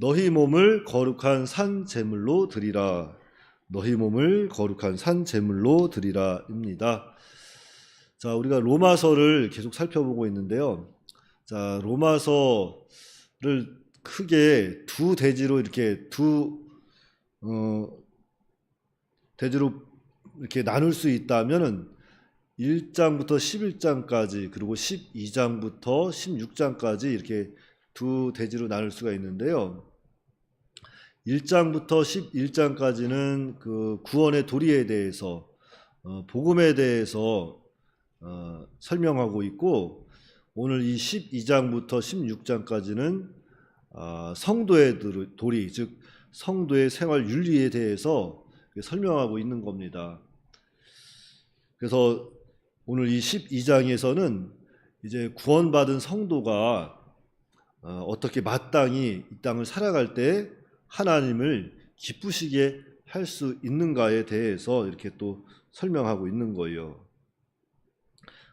너희 몸을 거룩한 산 제물로 드리라. 너희 몸을 거룩한 산 제물로 드리라입니다. 자, 우리가 로마서를 계속 살펴보고 있는데요. 자, 로마서를 크게 두 대지로 이렇게 두 어, 대지로 이렇게 나눌 수 있다면은 1장부터 11장까지 그리고 12장부터 16장까지 이렇게 두 대지로 나눌 수가 있는데요. 1장부터 11장까지는 그 구원의 도리에 대해서 어, 복음에 대해서 어, 설명하고 있고 오늘 이 12장부터 16장까지는 아, 성도의 도- 도리 즉 성도의 생활 윤리에 대해서 설명하고 있는 겁니다. 그래서 오늘 이 12장에서는 이제 구원받은 성도가 어, 어떻게 마땅히 이 땅을 살아갈 때 하나님을 기쁘시게 할 수 있는가에 대해서 이렇게 또 설명하고 있는 거예요.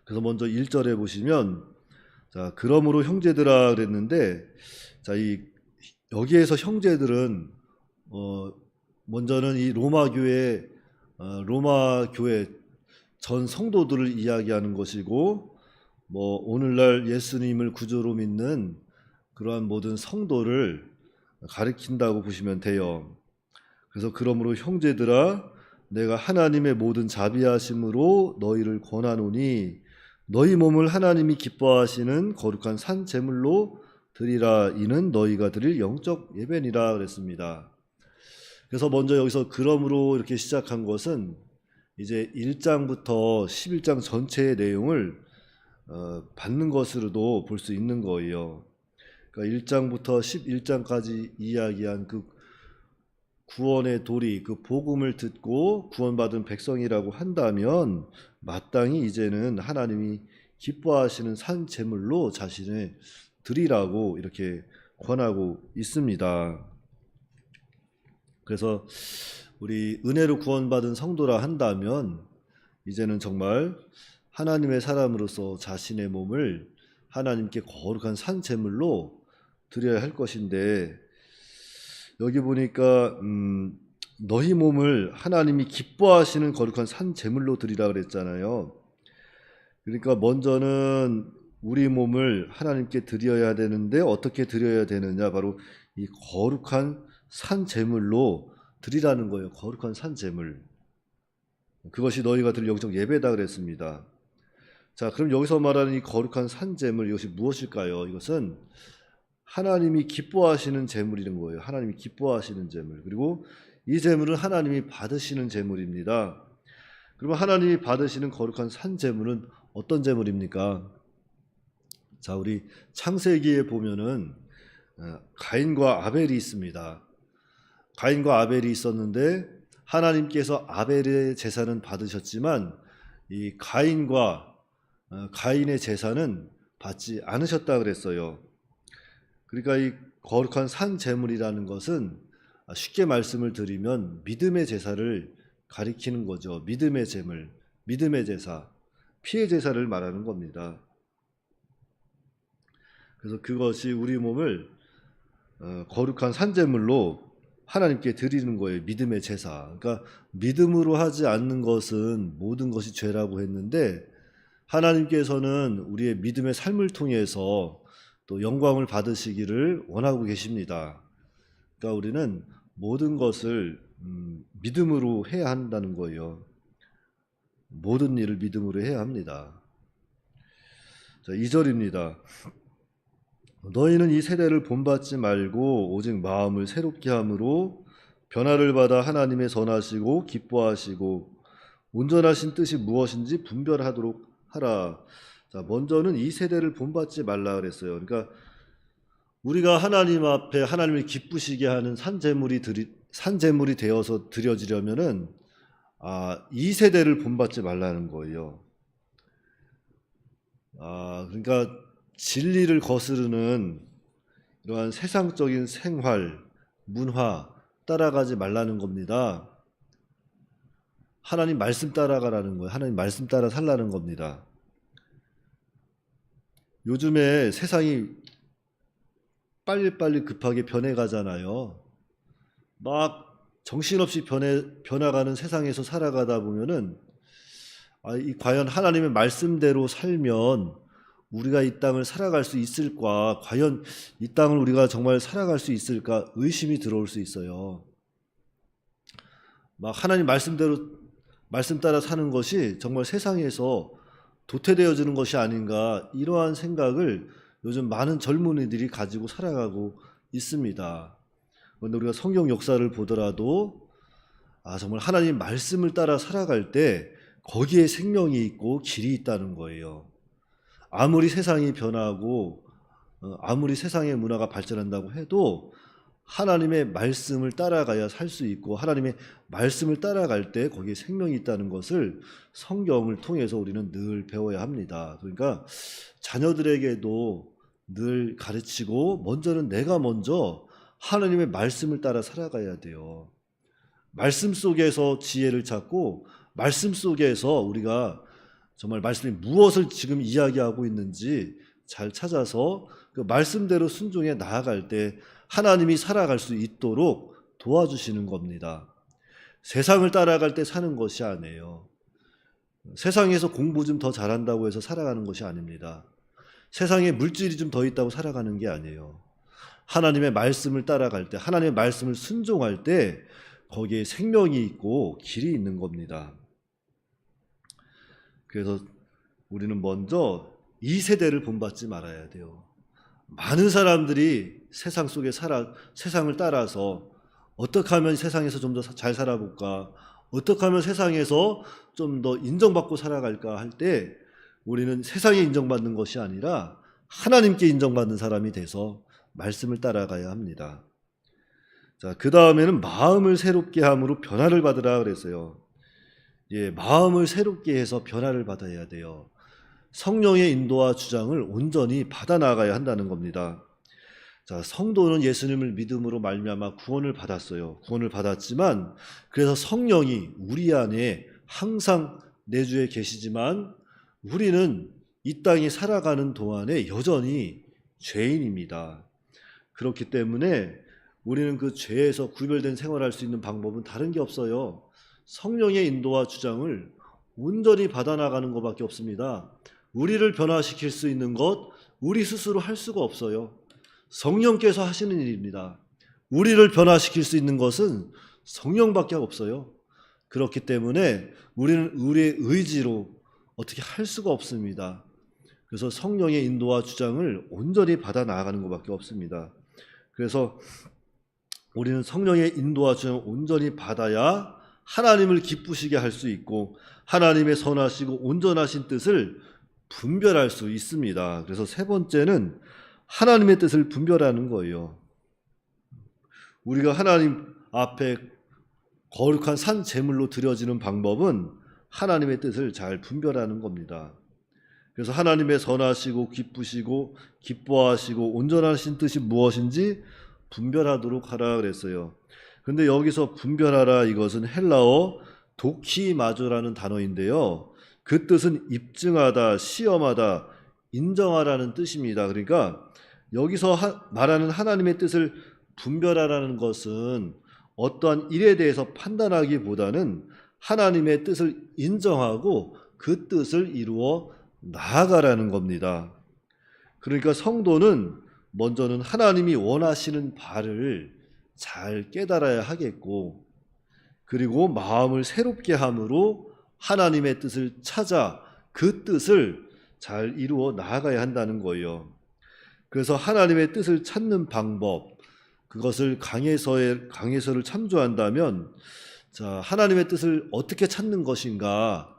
그래서 먼저 1절에 보시면 자, 그러므로 형제들아 그랬는데 자, 이 여기에서 형제들은 어 먼저는 이 로마 교회 어, 로마 교회 전 성도들을 이야기하는 것이고 뭐 오늘날 예수님을 구주로 믿는 그러한 모든 성도를 가리킨다고 보시면 돼요. 그래서 그러므로 형제들아 내가 하나님의 모든 자비하심으로 너희를 권하노니 너희 몸을 하나님이 기뻐하시는 거룩한 산 제물로 드리라 이는 너희가 드릴 영적 예배니라 그랬습니다. 그래서 먼저 여기서 그러므로 이렇게 시작한 것은 이제 1장부터 11장 전체의 내용을 어, 받는 것으로도 볼 수 있는 거예요. 그러니까 1장부터 11장까지 이야기한 그 구원의 도리, 그 복음을 듣고 구원받은 백성이라고 한다면 마땅히 이제는 하나님이 기뻐하시는 산 제물로 자신을 드리라고 이렇게 권하고 있습니다. 그래서 우리 은혜로 구원받은 성도라 한다면 이제는 정말 하나님의 사람으로서 자신의 몸을 하나님께 거룩한 산 제물로 드려야 할 것인데 여기 보니까 음, 너희 몸을 하나님이 기뻐하시는 거룩한 산 제물로 드리라 그랬잖아요. 그러니까 먼저는 우리 몸을 하나님께 드려야 되는데 어떻게 드려야 되느냐 바로 이 거룩한 산 제물로 드리라는 거예요. 거룩한 산 제물. 그것이 너희가 드릴 영적 예배다 그랬습니다. 자, 그럼 여기서 말하는 이 거룩한 산 제물 이것이 무엇일까요? 이것은 하나님이 기뻐하시는 제물이는 거예요. 하나님이 기뻐하시는 제물. 그리고 이 제물은 하나님이 받으시는 제물입니다. 그러면 하나님이 받으시는 거룩한 산 제물은 어떤 제물입니까? 자, 우리 창세기에 보면은 어, 가인과 아벨이 있습니다. 가인과 아벨이 있었는데 하나님께서 아벨의 제사는 받으셨지만 이 가인과 어, 가인의 제사는 받지 않으셨다 그랬어요. 그러니까 이 거룩한 산 제물이라는 것은 쉽게 말씀을 드리면 믿음의 제사를 가리키는 거죠. 믿음의 제물, 믿음의 제사, 피의 제사를 말하는 겁니다. 그래서 그것이 우리 몸을 어, 거룩한 산제물로 하나님께 드리는 거예요. 믿음의 제사. 그러니까 믿음으로 하지 않는 것은 모든 것이 죄라고 했는데 하나님께서는 우리의 믿음의 삶을 통해서 또 영광을 받으시기를 원하고 계십니다. 그러니까 우리는 모든 것을 음, 믿음으로 해야 한다는 거예요. 모든 일을 믿음으로 해야 합니다. 자, 2절입니다. 너희는 이 세대를 본받지 말고 오직 마음을 새롭게 함으로 변화를 받아 하나님의 선하시고 기뻐하시고 온전하신 뜻이 무엇인지 분별하도록 하라. 자, 먼저는 이 세대를 본받지 말라 그랬어요. 그러니까 우리가 하나님 앞에 하나님을 기쁘시게 하는 산재물이 드리, 산재물이 되어서 드려지려면은 아, 이 세대를 본받지 말라는 거예요. 아, 그러니까 진리를 거스르는 이러한 세상적인 생활, 문화 따라가지 말라는 겁니다. 하나님 말씀 따라가라는 거예요. 하나님 말씀 따라 살라는 겁니다. 요즘에 세상이 빨리빨리 급하게 변해가잖아요. 막 정신없이 변해 변화가는 세상에서 살아가다 보면은 아, 이 과연 하나님의 말씀대로 살면 우리가 이 땅을 살아갈 수 있을까? 과연 이 땅을 우리가 정말 살아갈 수 있을까? 의심이 들어올 수 있어요. 막 하나님 말씀대로 말씀 따라 사는 것이 정말 세상에서 도태되어지는 것이 아닌가 이러한 생각을 요즘 많은 젊은이들이 가지고 살아가고 있습니다. 그런데 우리가 성경 역사를 보더라도 아 정말 하나님 말씀을 따라 살아갈 때 거기에 생명이 있고 길이 있다는 거예요. 아무리 세상이 변하고 어, 아무리 세상의 문화가 발전한다고 해도 하나님의 말씀을 따라가야 살 수 있고 하나님의 말씀을 따라갈 때 거기에 생명이 있다는 것을 성경을 통해서 우리는 늘 배워야 합니다. 그러니까 자녀들에게도 늘 가르치고 먼저는 내가 먼저 하나님의 말씀을 따라 살아가야 돼요. 말씀 속에서 지혜를 찾고 말씀 속에서 우리가 정말 말씀이 무엇을 지금 이야기하고 있는지 잘 찾아서 그 말씀대로 순종해 나아갈 때 하나님이 살아갈 수 있도록 도와주시는 겁니다. 세상을 따라갈 때 사는 것이 아니에요. 세상에서 공부 좀 더 잘한다고 해서 살아가는 것이 아닙니다. 세상에 물질이 좀 더 있다고 살아가는 게 아니에요. 하나님의 말씀을 따라갈 때, 하나님의 말씀을 순종할 때 거기에 생명이 있고 길이 있는 겁니다. 그래서 우리는 먼저 이 세대를 본받지 말아야 돼요. 많은 사람들이 세상 속에 살아 세상을 따라서 어떻게 하면 세상에서 좀 더 잘 살아볼까? 어떻게 하면 세상에서 좀 더 인정받고 살아갈까 할 때 우리는 세상에 인정받는 것이 아니라 하나님께 인정받는 사람이 돼서 말씀을 따라가야 합니다. 자, 그 다음에는 마음을 새롭게 함으로 변화를 받으라 그랬어요. 예, 마음을 새롭게 해서 변화를 받아야 돼요. 성령의 인도와 주장을 온전히 받아 나가야 한다는 겁니다. 자, 성도는 예수님을 믿음으로 말미암아 구원을 받았어요. 구원을 받았지만 그래서 성령이 우리 안에 항상 내주에 계시지만 우리는 이 땅에 살아가는 동안에 여전히 죄인입니다. 그렇기 때문에 우리는 그 죄에서 구별된 생활할 수 있는 방법은 다른 게 없어요. 성령의 인도와 주장을 온전히 받아나가는 것밖에 없습니다. 우리를 변화시킬 수 있는 것, 우리 스스로 할 수가 없어요. 성령께서 하시는 일입니다. 우리를 변화시킬 수 있는 것은 성령밖에 없어요. 그렇기 때문에 우리는 우리의 의지로 어떻게 할 수가 없습니다. 그래서 성령의 인도와 주장을 온전히 받아 나가는 것밖에 없습니다. 그래서 우리는 성령의 인도와 주장을 온전히 받아야 하나님을 기쁘시게 할 수 있고 하나님의 선하시고 온전하신 뜻을 분별할 수 있습니다. 그래서 세 번째는 하나님의 뜻을 분별하는 거예요. 우리가 하나님 앞에 거룩한 산 제물로 드려지는 방법은 하나님의 뜻을 잘 분별하는 겁니다. 그래서 하나님의 선하시고 기쁘시고 기뻐하시고 온전하신 뜻이 무엇인지 분별하도록 하라 그랬어요. 근데 여기서 분별하라 이것은 헬라어 도키마조라는 단어인데요. 그 뜻은 입증하다, 시험하다, 인정하라는 뜻입니다. 그러니까 여기서 하, 말하는 하나님의 뜻을 분별하라는 것은 어떠한 일에 대해서 판단하기보다는 하나님의 뜻을 인정하고 그 뜻을 이루어 나아가라는 겁니다. 그러니까 성도는 먼저는 하나님이 원하시는 바를 잘 깨달아야 하겠고, 그리고 마음을 새롭게 함으로 하나님의 뜻을 찾아 그 뜻을 잘 이루어 나아가야 한다는 거예요. 그래서 하나님의 뜻을 찾는 방법, 그것을 강해서의 강해서를 참조한다면, 자 하나님의 뜻을 어떻게 찾는 것인가?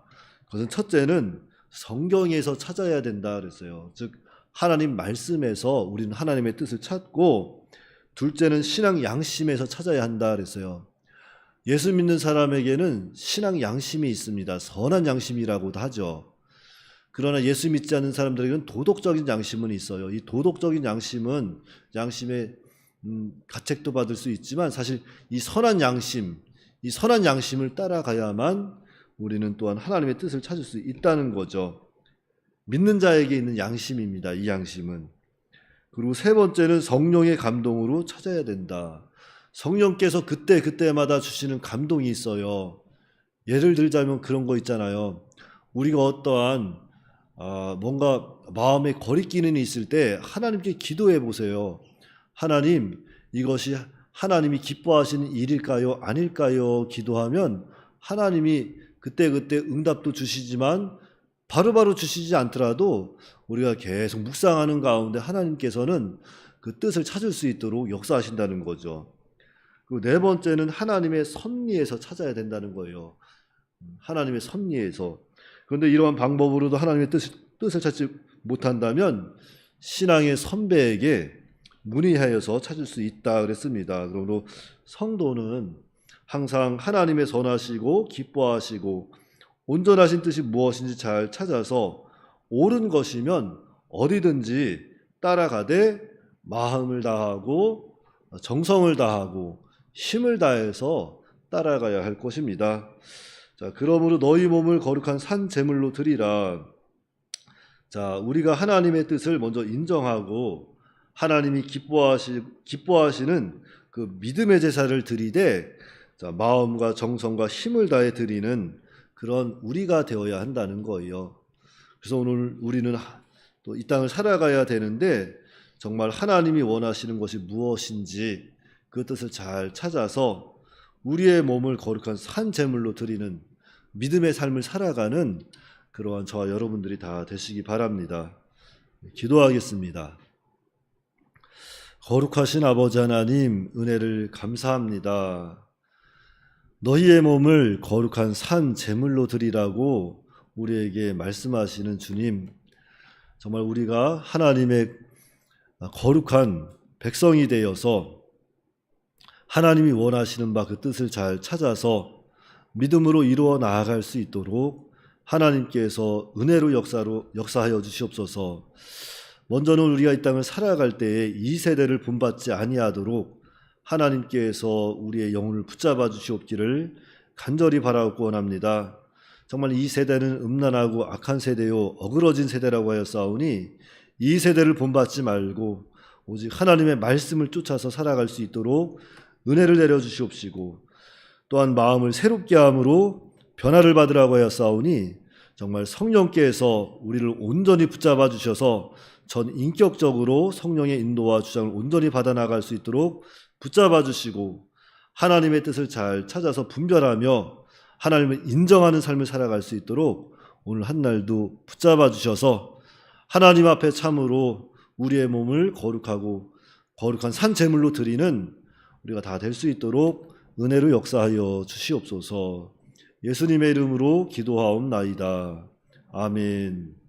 그것은 첫째는 성경에서 찾아야 된다 그랬어요. 즉 하나님 말씀에서 우리는 하나님의 뜻을 찾고, 둘째는 신앙 양심에서 찾아야 한다 그랬어요. 예수 믿는 사람에게는 신앙 양심이 있습니다. 선한 양심이라고도 하죠. 그러나 예수 믿지 않는 사람들에게는 도덕적인 양심은 있어요. 이 도덕적인 양심은 양심의 음, 가책도 받을 수 있지만 사실 이 선한 양심, 이 선한 양심을 따라가야만 우리는 또한 하나님의 뜻을 찾을 수 있다는 거죠. 믿는 자에게 있는 양심입니다. 이 양심은. 그리고 세 번째는 성령의 감동으로 찾아야 된다. 성령께서 그때 그때마다 주시는 감동이 있어요. 예를 들자면 그런 거 있잖아요. 우리가 어떠한 아, 뭔가 마음에 거리끼는 있을 때 하나님께 기도해 보세요. 하나님, 이것이 하나님이 기뻐하시는 일일까요? 아닐까요? 기도하면 하나님이 그때그때 응답도 주시지만 바로 바로 주시지 않더라도 우리가 계속 묵상하는 가운데 하나님께서는 그 뜻을 찾을 수 있도록 역사하신다는 거죠. 네 번째는 하나님의 섭리에서 찾아야 된다는 거예요. 하나님의 섭리에서. 그런데 이러한 방법으로도 하나님의 뜻, 뜻을 찾지 못한다면 신앙의 선배에게 문의하여서 찾을 수 있다 그랬습니다. 그러므로 성도는 항상 하나님의 선하시고 기뻐하시고 온전하신 뜻이 무엇인지 잘 찾아서 옳은 것이면 어디든지 따라가되 마음을 다하고 정성을 다하고 힘을 다해서 따라가야 할 것입니다. 자, 그러므로 너희 몸을 거룩한 산 제물로 드리라. 자, 우리가 하나님의 뜻을 먼저 인정하고 하나님이 기뻐하시, 기뻐하시는 그 믿음의 제사를 드리되 자, 마음과 정성과 힘을 다해 드리는 그런 우리가 되어야 한다는 거예요. 그래서 오늘 우리는 또 이 땅을 살아가야 되는데 정말 하나님이 원하시는 것이 무엇인지 그 뜻을 잘 찾아서 우리의 몸을 거룩한 산 제물로 드리는 믿음의 삶을 살아가는 그러한 저와 여러분들이 다 되시기 바랍니다. 기도하겠습니다. 거룩하신 아버지 하나님 은혜를 감사합니다. 너희의 몸을 거룩한 산 제물로 드리라고 우리에게 말씀하시는 주님, 정말 우리가 하나님의 거룩한 백성이 되어서 하나님이 원하시는 바 그 뜻을 잘 찾아서 믿음으로 이루어 나아갈 수 있도록 하나님께서 은혜로 역사로 역사하여 주시옵소서. 먼저는 우리가 이 땅을 살아갈 때에 이 세대를 본받지 아니하도록 하나님께서 우리의 영혼을 붙잡아 주시옵기를 간절히 바라고 원합니다. 정말 이 세대는 음란하고 악한 세대요 어그러진 세대라고 하였사오니 이 세대를 본받지 말고 오직 하나님의 말씀을 쫓아서 살아갈 수 있도록 은혜를 내려 주시옵시고 또한 마음을 새롭게 함으로 변화를 받으라고 하였사오니 정말 성령께서 우리를 온전히 붙잡아 주셔서 전 인격적으로 성령의 인도와 주장을 온전히 받아 나갈 수 있도록 붙잡아 주시고 하나님의 뜻을 잘 찾아서 분별하며 하나님을 인정하는 삶을 살아갈 수 있도록 오늘 한 날도 붙잡아 주셔서 하나님 앞에 참으로 우리의 몸을 거룩하고 거룩한 산 제물로 드리는 우리가 다 될 수 있도록 은혜로 역사하여 주시옵소서. 예수님의 이름으로 기도하옵나이다. 아멘.